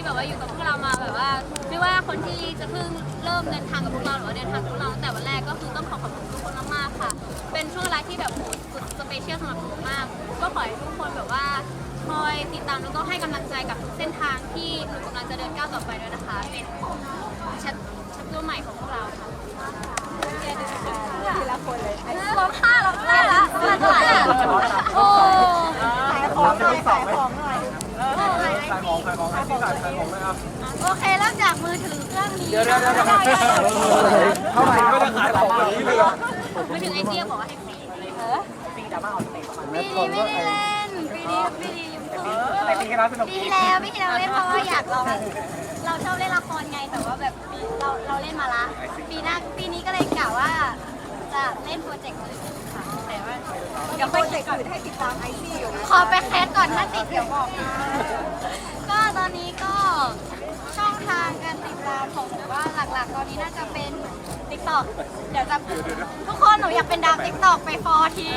ที่แบบว่าอยู่กับพวกเรามาแบบว่า ไม่ว่าคนที่จะเพิ่งเริ่มเดินทางกับพวกเราหรือว่าเดินทางกับพวกเราตั้งแต่วันแรกก็คือต้องขอขอบคุณทุกคนมากๆค่ะ เป็นช่วงเวลาที่แบบโหสุดสเปเชียลสำหรับหนูมาก ก็ขอให้ทุกคนแบบว่าคอยติดตามแล้วก็ให้กำลังใจกับทุกเส้นทางที่หนูกำลังจะเดินก้าวต่อไปด้วยนะคะ เป็นแชปแชปเตอร์ใหม่ของพวกเราค่ะทีละคนเลยร้องไห้ร้องไห้ละร้องไห้ละโอ้ขายของหน่อยขายของหน่อยขายของให้ที่ขายขายของนะครับโอเคเริ่มจากมือถือเครื่องนี้เดี๋ยวเดี๋ยวเดี๋ยวเท่าไหร่ไม่ได้ขายของแบบนี้เลยมือถือไอเดียบอกว่าให้ฟรีปีดราม่าออนเตจประมาณปีนี้ไม่ได้เล่นปีนี้ปีนี้ยุ่งแต่ปีที่แล้วสนุกปีที่แล้วปีที่แล้วเล่นเพราะว่าอยากลองเราชอบเล่นละครไงแต่ว่าแบบเราเราเล่นมาละปีหน้าปีนี้ก็เลยกะว่าจะเล่นโปรเจกต์อื่นค่ะแต่ว่าเดี๋ยวโปรเจกต์อื่นให้ติดตามไอซี่อยู่นะขอไปแคสก่อนถ้าติดเดี๋ยวบอกนะ ตอนนี้ก็ช่องทางการติดตามของหนูว่าหลักๆ ตอนนี้น่าจะเป็น t ิ k t o k เดี๋ยวจะทุกคนหนูอยากเป็นดาว t ิ k t o k ไปฟอร์ที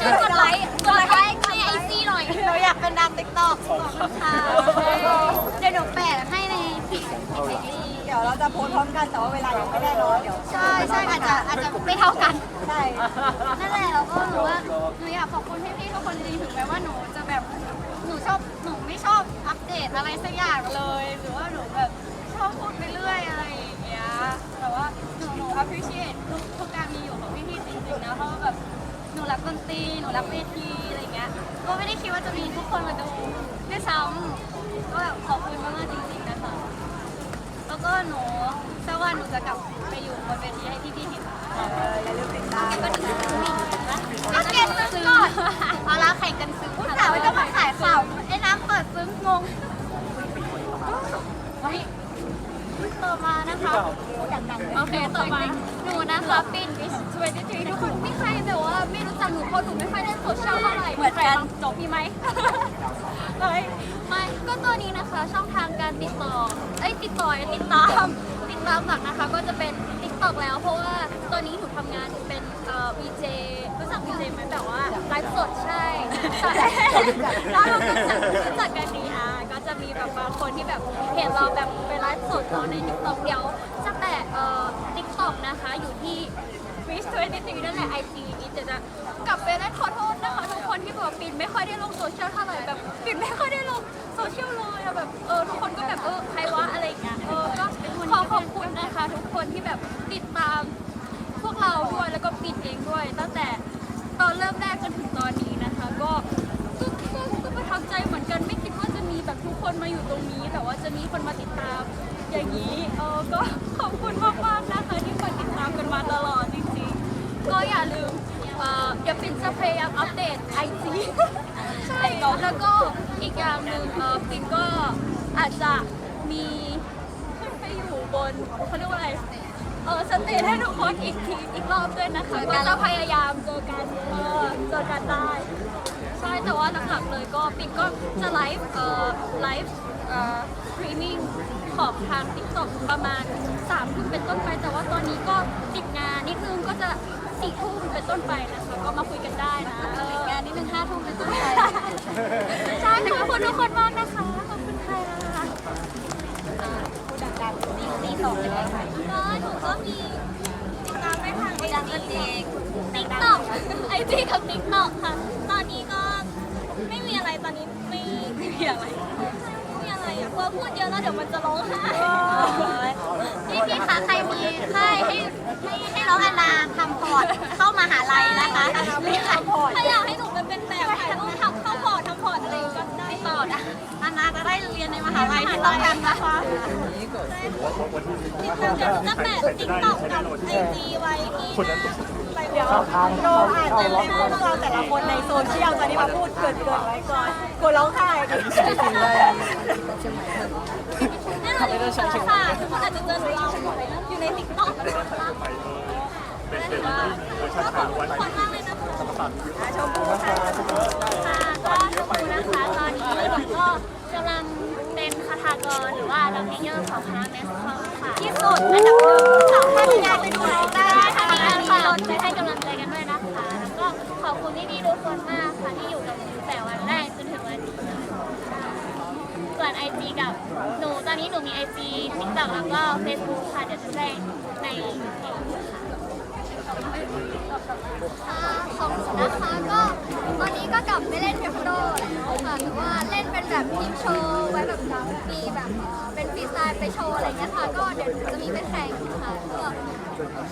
ช่วยกดไลค์กดไลค์ให้ไอซีหน่อยหนูอยากเป็นดาว t ิ k t o k ขอบคุณค่ะเดี๋ยวหนูแปะให้ในเพจไอซีเดี๋ยวเราจะโพสต์พร้อมกันแต่ว่าเวลายังไม่แน่นอนเดี๋ยวใช่ใช่อาจจะอาจจะไม่เท่ากันใช่นั่นแหละเราก็รู้ว่าหนูอยากขอบคุณพี่ๆทุกคนจริงๆถึงแม้ว่าหนูจะแบบหนูชอบ เดตอะไรสักอย่างเลย หรือว่าหนูแบบชอบพูดไปเรื่อยอะไรอย่างเงี้ยแต่ว่าหนูหนู appreciate ทุกทุกการมีอยู่ของพี่ๆจริงๆนะเพราะว่าแบบหนูรักดนตรีหนูรักเวทีอะไรอย่างเงี้ยก็ไม่ได้คิดว่าจะมีทุกคนมาดูด้วยซ้ำก็แบบขอบคุณมากๆจริงๆนะคะแล้วก็หนูสักวันหนูจะกลับไปอยู่บนเวทีให้พี่ๆเห็น เอออย่าลืมติดตามก็ถึงมีนะก็เก็บซื้อก่อนเอาละแข่งกันซื้อผู้สาวจะมาขายข่าวไอ้น้ำเปิดซึ้งงงเฮ้ยต่อมา นะคะโอเคต่อมาหนูนะคะปินวิสทเวนตี้ทุกคนไม่ใครแบบว่าไม่รู้จักหนูเพราะหนูไม่ค่อยเล่นโซเชียลเท่าไหร่เหมือนกันจบมีไหมเฮ้ยไม่ก็ตัวนี้นะคะช่องทางการติดต่อเอ้ยติดต่อติดตามติดตามหลักนะคะ ก็จะเป็นติ๊กต็อกแล้ว เพราะว่าตอนนี้หนูทำงานเป็นเอ่อ VJ รู้จัก VJ ไหมแบบว่าไลฟ์สดใช่ใช่แล้วเราก็จะรู้จักกันดีอะก็จะมีแบบบางคนที่แบบเห็นเราแบบ ไปไลฟ์สดเราในติ๊กต็อกเดียวจะแปะติ๊กต็อกนะคะ อยู่ที่มิสเตอร์นั่นแหละไอซีนี้จะจะกลับไปแล้วขอโทษนะคะทุกคนที่แบบปินไม่ค่อยได้ลงโซเชียลเท่าไหร่แบบปินไม่ค่อยได้ลงโซเชียล อย่างนี้เออก็ขอบคุณมากๆนะคะที่คอยติดตามกันมาตลอดจริงๆ ก็อย่าลืมเอ่อเดี๋ยวปินจะพยายามอัปเดตไอจีใช่แล้วก็อีกอย่างหนึ่งเออปินก็อาจจะมีขึ้นไปอยู่บนเขาเรียกว่าอะไรเออสเตจให้ทุกคนอีกทีอีกรอบด้วยนะคะก็จะพยายามเจอกันเออเจอกันได้ใช่แต่ว่าหลักๆเลยก็ปิดก็จะไลฟ์เอ่อไลฟ์เอ่อสตรีมมิ่ง ของทาง TikTok ประมาณ3ทุ่มเป็นต้นไป แต่ว่าตอนนี้ก็ติดงานนิดนึงก็จะสี่ทุ่มเป็นต้นไปนะคะก็มาคุยกันได้นะติดงานนิดนึงห้าทุ่มเป็นต้นไปใช่ขอบคุณทุกคนมากนะคะขอบคุณค่ะพูดดังๆตีตีสองเลยค่ะก็หนูก็มีติดตามได้ทางไอดังจีกันเองติ๊กต็อกไอจีกับติ๊กต็อกค่ะ ตอนนี้ก็ไม่มีอะไรตอนนี้ไม่ไม่มีอะไร ไม่มีอะไรอะกลัวพูดเยอะแล้วเดี๋ยวมันจะร้องไห้พี่พี่คะใครมีใครให้ให้ให้น้องอันนาทำพอร์ตเข้ามหาลัยนะคะถ้าอยากให้หนูเป็นเป็นแบบถ่ายรูปทำเข้าพอร์ตทำพอร์ตอะไรก็ได้ต่อนะอันนาจะได้เรียนในมหาลัยที่ต้องการนะคะจะแปะติ๊กต็อกกับไอจีไว้ที่หน้า เดี๋ยวโดอ่านแต่ละชื่อพวกเราแต่ละคนในโซเชียลตอนนี้มาพูดเกินเกินไว้ก่อนกลัวร้องไห้กันนี่เราจะมีค่ะทุกคนอาจจะเจอหนูอยู่ในติ๊กต็อกนะคะก็ขอบคุณทุกคนมากเลยนะคะชมพูค่ะค่ะก็ขอบคุณนะคะตอนนี้หนูก็กำลังเป็นคาถากรหรือว่าดัมเมเยอร์ของคณะแมสคอมค่ะที่สุดอันดับหนึ่งสองท่านอยากไปดูเราได้ทางนี้ค่ะไปให้กำลังใจกันด้วยนะคะ แล้วก็ขอบคุณพี่ๆทุ กับหนูต่วันนี้หนูตอนนี้หนูมี IG TikTok แล้วก็ Facebook ค่ะ เดี๋ยวจะแจ้งในค่ะของหนูนะคะก็ตอนนี้ก็กลับไปเล่นเทควันโดแล้วค่ะแต่ว่าเล่นเป็นแบบทีมโชว์ไว้แบบมีแบบเอ่อเป็นฟรีสไตล์ไปโชว์อะไรเงี้ยค่ะ ก็เดี๋ยวหนูจะมีไปแข่งค่ะก็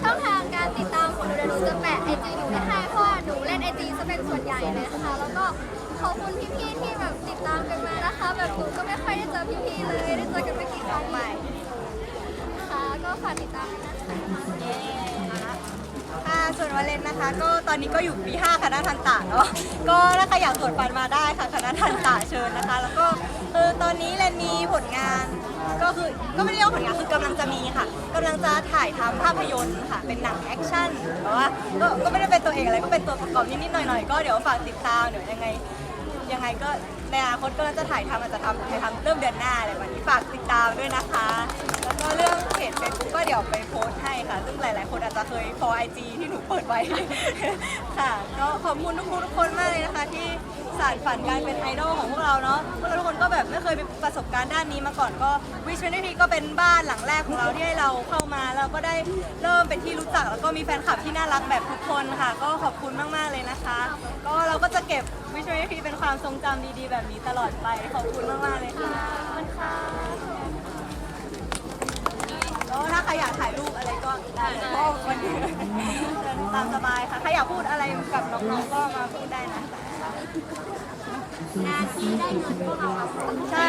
ช่องทางการติดตามของหนูเดี๋ยวหนูจะแปะไอจีหนูไว้ให้เพราะว่าหนูเล่นไอจีจะเป็นส่วนใหญ่เลยค่ะ แล้วก็ขอบคุณพี่ๆที่แบบติดตามกันมานะคะ แบบหนูก็ไม่พี่เลยได้เจอกันไม่กี่ครั้งใหม่ค่ะก็ฝากติดตามด้วยนะคะค่ะส่วนวาเลนนะคะ ก็ตอนนี้ก็อยู่ปี5คณะทันตะเนาะก็ถ้าใครอยากตรวจฟันมาได้ค่ะคณะทันตะเชิญนะคะ แล้วก็คือตอนนี้เรนมีผลงานก็คือก็ไม่ได้เรียกว่าผลงานคือกำลังจะมีค่ะกำลังจะถ่ายทำภาพยนตร์ค่ะ เป็นหนังแอคชั่นแต่ว่าก็ก็ไม่ได้เป็นตัวเอกอะไรก็เป็นตัวประกอบนิดๆหน่อยๆก็เดี๋ยวฝากติดตามเดี๋ยวยังไงยังไงก็ ในอนาคตก็จะถ่ายทำอาจจะทำถ่ายทำเริ่มเดือนหน้าอะไรแบบนี้ฝากติดตามด้วยนะคะ แล้วก็เรื่องเพจเฟซบุ๊กก็เดี๋ยวไปโพสต์ให้ค่ะ ซึ่งหลาย ๆ คนอาจจะเคย follow IG ที่หนูเปิดไว้ ค่ะ ก็ขอบคุณทุกคนทุกคนมากเลยนะคะ ที่สานฝันการเป็นไอดอลของพวกเราเนาะพวกเราทุกคนก็แบบไม่เคยมีประสบการณ์ด้านนี้มาก่อนก็วิชเนทีก็เป็นบ้านหลังแรกของเราที่ให้เราเข้ามาแล้วก็ได้เริ่มเป็นที่รู้จักแล้วก็มีแฟนคลับที่น่ารักแบบทุกคนค่ะ ก็ขอบคุณมาก ๆ เลยนะคะ ก็เราก็จะเก็บวิชเนทีเป็นความทรงจำดี ๆแบบนี้ตลอดไปขอบคุณมากๆเลยค่ะขอบคุณค่ะแล้วถ้าใครอยากถ่ายรูปอะไรก็ได้ก็วันนี้ตามสบายค่ะใครอยากพูดอะไรกับน้องๆก็มาพูดได้นะคะงานที่ได้เงินพวกเราใช่